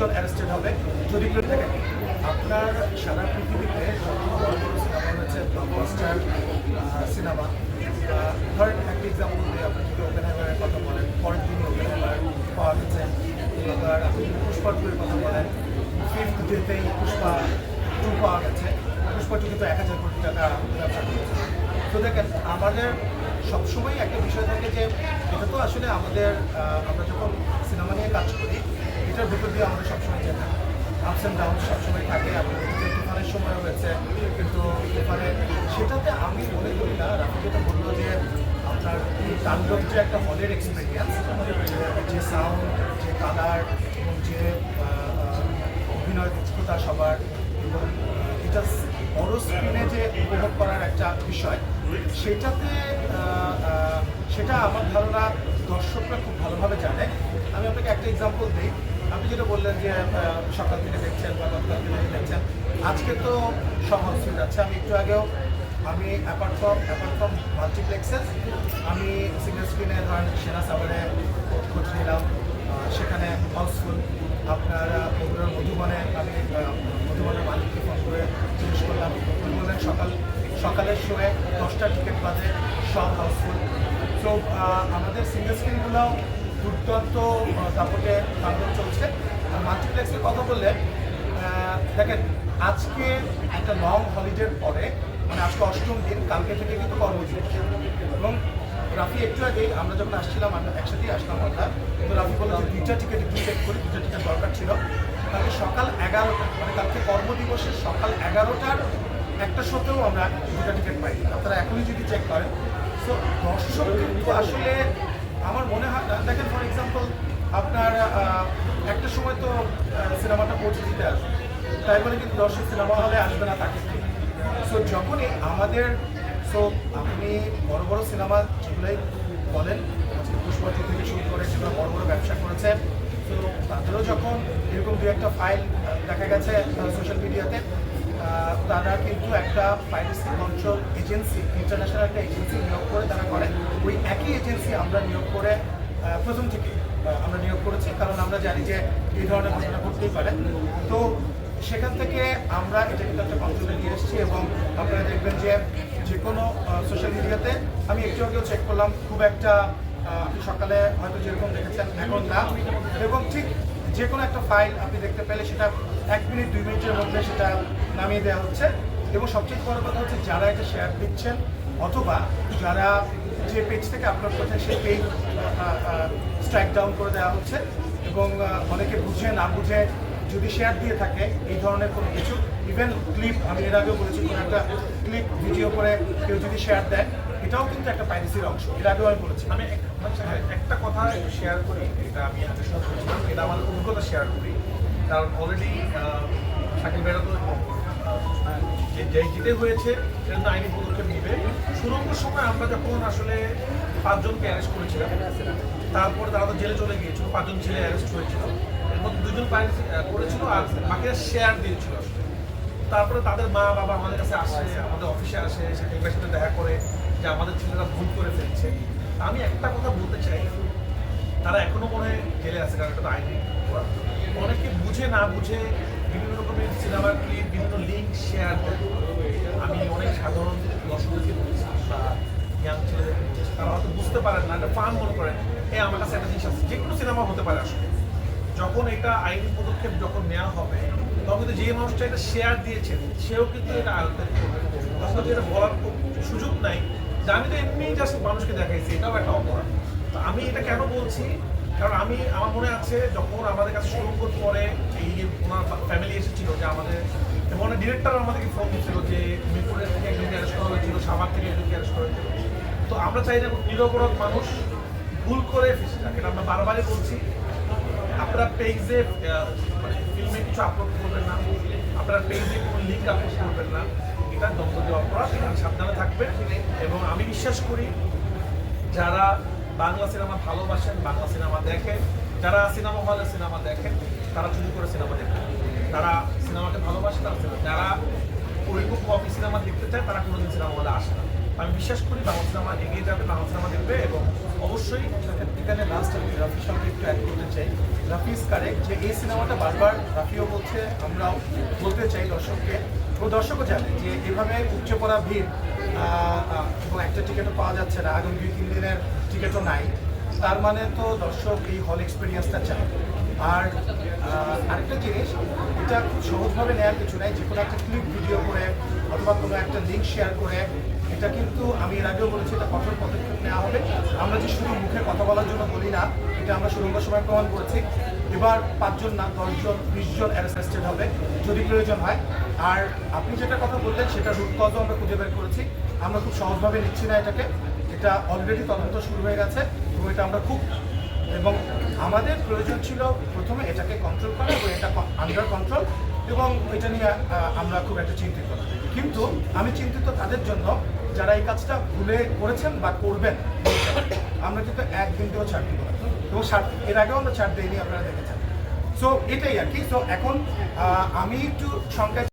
জন arrested হবে, যদি কেউ থাকে আপনার সারা পৃথিবীতে সিনেমা হচ্ছে সিনেমা ধরেন একটা এক্সাম্পল দিয়ে আপনি যদি ওপেন হ্যামারের কথা বলেন, পরের দিনই ওপেন হ্যামার পাওয়া গেছে, এবার আপনি যদি কথা বলেন ফিফথ ডেতেই পুষ্পা টু পাওয়া গেছে পুষ্পা টু কিন্তু এক হাজার কোটি টাকা ব্যবসা করেছে তো দেখেন আমাদের সবসময় একটা বিষয় থাকে যে, এটা তো আসলে আমাদের আমরা যখন সিনেমা নিয়ে কাজ করি, এটার ভিতর দিয়ে আমাদের সবসময় যেতে আপস অ্যান্ড ডাউন সবসময় থাকে তুফানের সময় হয়েছে, কিন্তু তুফানে, সেটাতে আমি মনে করি না, রাফি যেটা বলল যে, আপনার তাণ্ডব যে একটা হলের এক্সপিরিয়েন্স যে সাউন্ড যে কালার এবং যে অভিনয় দক্ষতা সবার, এবং এটা বড় স্ক্রিনে যে উপভোগ করার একটা বিষয় সেটাতে সেটা আমার ধারণা দর্শকরা খুব ভালোভাবে জানে। আমি আপনাকে একটা এক্সাম্পল দিই। আপনি যেটা বললেন যে সকাল থেকে দেখছেন বা গতকাল থেকে দেখছেন, আজকে তো সব হসপিটাল যাচ্ছে আমি একটু আগেও, আমি apart from apart from multiplexes আমি সিঙ্গেল স্ক্রিনে ধরেন সেনা সাভারে খোঁজ নিলাম। সেখানে হাউসফুল আপনার মধুবনে আমি মধুবনের মালিককে ফোন করে জিজ্ঞেস করলাম সকালের শোয়ে দশটা টিকিট বাজে সব হাউসফুল তো আমাদের সিঙ্গেল স্ক্রিনগুলো দুর্দান্ত আহ, দাপটে চলছে। আর মাল্টিপ্লেক্সের কথা বললে দেখেন আজকে একটা লং হলিডের পরে মানে আজকে অষ্টম দিন কালকে থেকে কিন্তু কর্মদিবস এবং রাফি একটু আগে আমরা যখন আসছিলাম আমরা একসাথেই আসলাম আমরা কিন্তু রাফি বলল যে দুইটা টিকিট একটু চেক করি দুইটা টিকিট দরকার ছিল। কালকে সকাল এগারোটা মানে কালকে কর্মদিবসের সকাল এগারোটার একটা সত্ত্বেও আমরা দুটা টিকিট পাই আপনারা এখনই যদি চেক করেন। সো দর্শক কিন্তু আসলে আমার মনে হয়, দেখেন ফর এক্সাম্পল আপনার একটা সময় তো সিনেমাটা পৌঁছে দিতে আসবে। তাই বলে কিন্তু দর্শক সিনেমা হলে আসবে না তাকে। সো যখনই আমাদের সো আপনি বড় বড় সিনেমা যেগুলোই বলেন আজকে পুষ্পতি থেকে শুরু করে সেগুলো বড় বড় ব্যবসা করেছে তো তাদেরও যখন এরকম দু একটা ফাইল দেখা গেছে সোশ্যাল মিডিয়াতে তারা কিন্তু একটা প্রাইভেসি কন্ট্রোল এজেন্সি ইন্টারন্যাশনাল একটা এজেন্সি নিয়োগ করে তারা করে। ওই একই এজেন্সি আমরা নিয়োগ করে প্রথম থেকে আমরা নিয়োগ করেছি, কারণ আমরা জানি যে এই ধরনের ঘটনা ঘটতেই পারে। তো সেখান থেকে আমরা এটা কিন্তু একটা কন্ট্রোলে নিয়ে এসেছি এবং আপনারা দেখবেন যে যে কোনো সোশ্যাল মিডিয়াতে আমি একটু আগেও চেক করলাম, খুব একটা আপনি সকালে হয়তো যেরকম দেখেছেন, এখন না। এবং ঠিক যে কোনো একটা ফাইল আপনি দেখতে পেলে সেটা এক মিনিট দুই মিনিটের মধ্যে সেটা নামিয়ে দেওয়া হচ্ছে। এবং সবচেয়ে বড় কথা হচ্ছে যারা এটা শেয়ার দিচ্ছেন অথবা যারা যে পেজ থেকে আপলোড করছেন সেই পেজ স্ট্রাইক ডাউন করে দেওয়া হচ্ছে। এবং অনেকে বুঝে না বুঝে যদি শেয়ার দিয়ে থাকে এই ধরনের কোনো কিছু। ইভেন ক্লিপ আমি এর আগেও বলেছি কোনো একটা ক্লিপ ভিডিও করে কেউ যদি শেয়ার দেয় এটাও কিন্তু একটা প্রাইভেসির অংশ। এর আগেও আমি বলেছি। আমি আচ্ছা, হ্যাঁ, একটা কথা শেয়ার করি এটা আমি আগে এটা আমার অভিজ্ঞতা শেয়ার করি। কারণ অলরেডি বেড়া তো যে জিতে হয়েছে তো আইনি পদক্ষেপ নিবে। সুরঙ্গের সময় আমরা যখন আসলে পাঁচজনকে অ্যারেস্ট করেছিলাম, তারপরে তারা তো জেলে চলে গিয়েছিল, পাঁচজন ছেলে অ্যারেস্ট হয়েছিল। এর মধ্যে দুজন করেছিল আর বাকিরা শেয়ার দিয়েছিল। তারপরে তাদের মা, বাবা আমাদের কাছে আসে, আমাদের অফিসে আসে ভাইয়ের সাথে দেখা করে যে আমাদের ছেলেরা ভুল করে ফেলছে। আমি একটা কথা বলতে চাই, তারা এখনও মনে হয় জেলে আছে, কারণ এটা তো আইনি। অনেকে বুঝে না বুঝে বিভিন্ন রকমের সিনেমার ক্লিপ বিভিন্ন লিঙ্ক শেয়ার করে। আমি অনেক সাধারণ দর্শকদেরকে বলছি, বা ইয়াং ছেলেদেরকে বলছি, তারা হয়তো বুঝতে পারেন না এটা ফার্ম মনে করেন, এ, আমার কাছে একটা জিনিস আছে। যে কোনো সিনেমা হতে পারে আসলে। যখন এটা আইনি পদক্ষেপ যখন নেওয়া হবে, তখন যে মানুষটা এটা শেয়ার দিয়েছেন সেও কিন্তু এটা আয়ত্তের করবে। তখন যেটা বলার সুযোগ নাই। যে আমি তো এমনি জাস্ট মানুষকে দেখাইছি, এটাও একটা অপরাধ। তো আমি এটা কেন বলছি? কারণ আমি, আমার মনে আছে যখন আমাদের কাছে সুরঙ্গর পরে এই যে ওনার ফ্যামিলি এসেছিল, যে আমাদের, এবং ডিরেক্টর আমাদেরকে ফোন দিচ্ছিল যে মিরপুরের থেকে একজনকে অ্যারেস্ট করা হয়েছিল সাভার থেকে একজনকে অ্যারেস্ট করা হয়েছিল। তো আমরা চাই না নিরপরাধ মানুষ ভুল করে ফেসে থাকে এটা আমরা বারবারই বলছি। আপনারা পেজে মানে ফিল্মে কিছু আপলোড করবেন না। আপনারা পেজে কোনো লিঙ্ক আপলোড করবেন না। এটা দণ্ডনীয় অপরাধ এখানে সাবধানে থাকবেন। এবং আমি বিশ্বাস করি, যারা বাংলা সিনেমা ভালোবাসেন, বাংলা সিনেমা দেখেন। যারা সিনেমা হলে সিনেমা দেখেন, তারা চুরি করে সিনেমা দেখেন। তারা সিনেমাকে ভালোবাসে, তারা যারা ওইরকম কপি সিনেমা দেখতে চায়, তারা কোনোদিন সিনেমা হলে আসে না। আমি বিশ্বাস করি বাংলা সিনেমা এগিয়ে যাবে, বাংলা সিনেমা দেখবে এবং অবশ্যই এখানে লাস্ট আমি রাফির সঙ্গে একটু অ্যাড করতে চাই। রাফি ইজ কারেক্ট যে এই সিনেমাটা বারবার রাফিও বলছে, আমরাও বলতে চাই দর্শককে। ও দর্শকও জানে যে এভাবে উপচে পড়া ভিড় আহ, আহ, এবং একটা টিকিটও পাওয়া যাচ্ছে না। আগামী দুই, তিন দিনের টিকিটও নাই। তার মানে তো দর্শক এই হল এক্সপিরিয়েন্সটা চায়। আর আরেকটা জিনিস, এটা খুব সহজভাবে নেওয়ার কিছু নাই। যে কোনো একটা ক্লিপ ভিডিও করে অথবা কোনো একটা লিঙ্ক শেয়ার করে, এটা কিন্তু আমি এর আগেও বলেছি, এটা কঠোর পদক্ষেপ নেওয়া হবে। আমরা যে শুধু মুখে কথা বলার জন্য বলি না, এটা আমরা সুরঙ্গ সময় প্রমাণ করেছি। এবার পাঁচজন না, দশজন, বিশজন অ্যারেস্টেড হবে, যদি প্রয়োজন হয়। আর আপনি যেটা কথা বললেন সেটা রুট কজও আমরা খুঁজে বের করেছি। আমরা খুব সহজভাবে নিচ্ছি না এটাকে। এটা অলরেডি তদন্ত শুরু হয়ে গেছে এবং এটা আমরা খুব এবং আমাদের প্রয়োজন ছিল প্রথমে এটাকে কন্ট্রোল করা এবং এটা আন্ডার কন্ট্রোল এবং এটা নিয়ে আমরা খুব একটা চিন্তিত কিন্তু আমি চিন্তিত তাদের জন্য যারা এই কাজটা ভুলে করেছেন বা করবেন, আমরা কিন্তু এক দিনকেও ছাড় দিব এবং এর আগেও আমরা ছাড় দিইনি, আপনারা দেখেছেন। সো এটাই আর কি। সো এখন আমি একটু সংখ্যায়